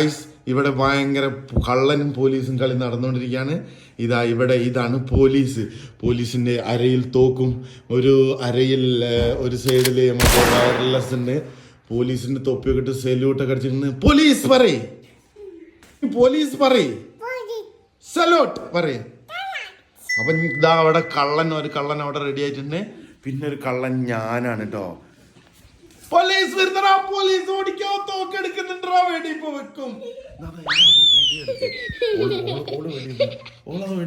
Guys, ഇവിടെ ഭയങ്കര കള്ളനും പോലീസും കളി നടന്നുകൊണ്ടിരിക്കുകയാണ്. ഇതാ ഇവിടെ ഇതാണ് പോലീസ്. പോലീസിന്റെ അരയിൽ തോക്കും. ഒരു അരയിൽ ഒരു സൈഡിൽ മറ്റേ വയർലെസ് ഉണ്ട്. പോലീസിന്റെ തൊപ്പിയൊക്കെ ഇട്ട് സെല്യൂട്ടൊക്കെ അടിച്ചിരുന്ന് പോലീസ് പറയ്. പോലീസ് പറയ്. സലോട്ട് പറയ്. അപ്പൊ ഇതാ അവിടെ കള്ളൻ ഒരു കള്ളൻ അവിടെ റെഡി ആയിട്ടുണ്ട്. പിന്നെ ഒരു കള്ളൻ ഞാനാണ് കേട്ടോ പോലീസ് വരുന്നടാ പോലീസ് ഓടിക്കോ തോക്കെടുക്കുന്നുണ്ടാ വേണ്ടി ഇപ്പൊ വെക്കും.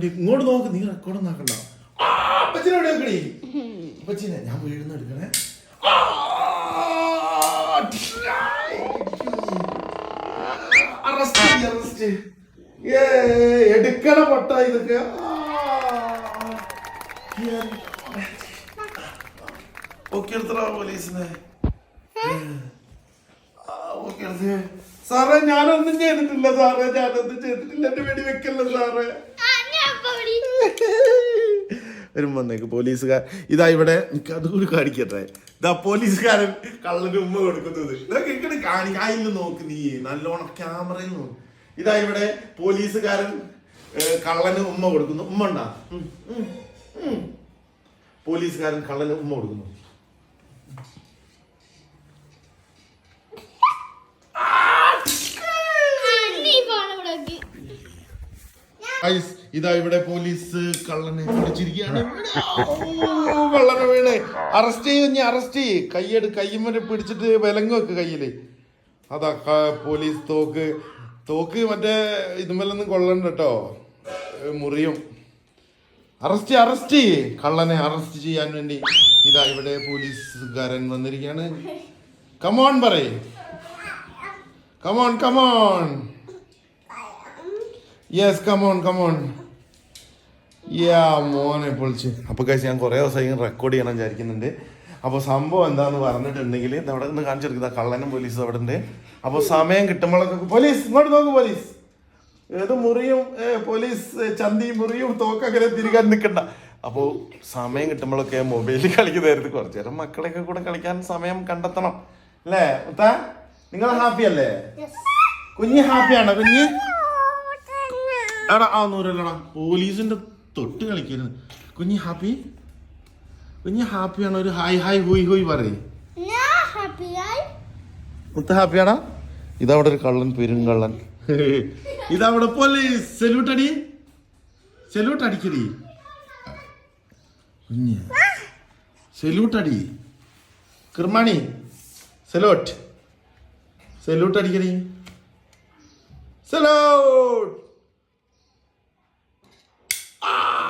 ഇങ്ങോട്ട് നോക്ക് നീ റെക്കോർഡ് നോക്കണ്ട അപ്പച്ചിനെ എവിടെ നോക്കണി അപ്പച്ചിനെ ഞാൻ വീഴുന്ന എടുക്കണേ. അറസ്റ്റ് അറസ്റ്റ് ഏ എടുക്കണ പൊട്ട ഇതൊക്കെ. ഓക്കെ എടുത്തടാ പോലീസിനെ. സാറേ ഞാനൊന്നും ചെയ്തിട്ടില്ല സാറേ. ഞാനൊന്നും ചെയ്തിട്ടില്ല. എന്റെ വെടി വെക്കല്ല സാറേ. വരുമ്പോ വന്നേക്ക് പോലീസുകാർ. ഇതാ ഇവിടെ എനിക്ക് അതുകൂടി കാണിക്കട്ടെ. ഇതാ പോലീസുകാരൻ കള്ളന് ഉമ്മ കൊടുക്കുന്നത്. ഇതൊക്കെ ഇങ്ങനെ കാണിക്കായില്ല നോക്ക് നീ. നല്ലോണം ക്യാമറയിൽ നോക്ക്. ഇതാ ഇവിടെ പോലീസുകാരൻ കള്ളന് ഉമ്മ കൊടുക്കുന്നു. ഉമ്മ ഉണ്ടാ. പോലീസുകാരൻ കള്ളന് ഉമ്മ കൊടുക്കുന്നു ഗൈസ്, ഇതാ ഇവിടെ പോലീസ് കള്ളനെ പിടിച്ചിരിക്കുകയാണ്. ഓ, വീണേ. അറസ്റ്റ് ചെയ്യും ഇനി അറസ്റ്റ് ചെയ്യ്. കയ്യെടു കയ്യുമ്മനെ പിടിച്ചിട്ട് വിലങ്ങ് വെക്ക് കയ്യിൽ. അതാ പോലീസ് തോക്ക് തോക്ക് മറ്റേ ഇതുമല്ലൊന്നും കൊള്ളണ്ട കേട്ടോ മുറിയും. അറസ്റ്റ് അറസ്റ്റ് ചെയ്യ്. കള്ളനെ അറസ്റ്റ് ചെയ്യാൻ വേണ്ടി. ഇതാ ഇവിടെ പോലീസുകാരൻ വന്നിരിക്കുകയാണ്. കമോൺ പറയേ. Come on come on yes come on come on യാ മോനെ പൊളിച്ച്. അപ്പോൾ കഴിച്ച് ഞാൻ കുറേ ദിവസമായി റെക്കോർഡ് ചെയ്യണം വിചാരിക്കുന്നുണ്ട്. അപ്പോൾ സംഭവം എന്താന്ന് പറഞ്ഞിട്ടുണ്ടെങ്കിൽ അവിടെ നിന്ന് കാണിച്ചെടുക്കുന്ന കള്ളനും പോലീസ് അവിടെ ഉണ്ട്. അപ്പോൾ സമയം കിട്ടുമ്പോഴൊക്കെ പോലീസ് ഇങ്ങോട്ട് നോക്ക് പോലീസ്. ഏത് മുറിയും പോലീസ് ഏ, ചന്തിയും മുറിയും തോക്കങ്ങനെ തിരികാൻ നിൽക്കണ്ട അപ്പോൾ സമയം കിട്ടുമ്പോഴൊക്കെ മൊബൈലിൽ കളിക്കുന്നതായിരുന്നു. കുറച്ച് നേരം മക്കളെയൊക്കെ കൂടെ കളിക്കാൻ സമയം കണ്ടെത്തണം. അല്ലേ മുത്താ? നിങ്ങൾ ഹാപ്പി അല്ലേ? കുഞ്ഞ് ഹാപ്പിയാണോ കുഞ്ഞ്? എടാ ആ നൂറല്ലടാ. പോലീസിന്റെ തൊട്ട് കളിക്കരുത്. കുഞ്ഞി ഹാപ്പി? കുഞ്ഞി ഹാപ്പിയാണ് ഒരു ഹായ് ഹായ് ഹൂയ് ഹൂയ് പറയേ. മുത്ത ഹാപ്പിയാണോ? ഇതവിടെ ഒരു കള്ളൻ പെരുങ്കള്ളൻ ഇതവിടെ പോലീസ് സെല്യൂട്ട് അടി സെല്യൂട്ട് അടിക്കടി കുഞ്ഞ്. സെല്യൂട്ട് അടി കിർമാണി സെലൂട്ട് സെല്യൂട്ട്. അടിക്കടി സെലൂട്ട് Ah!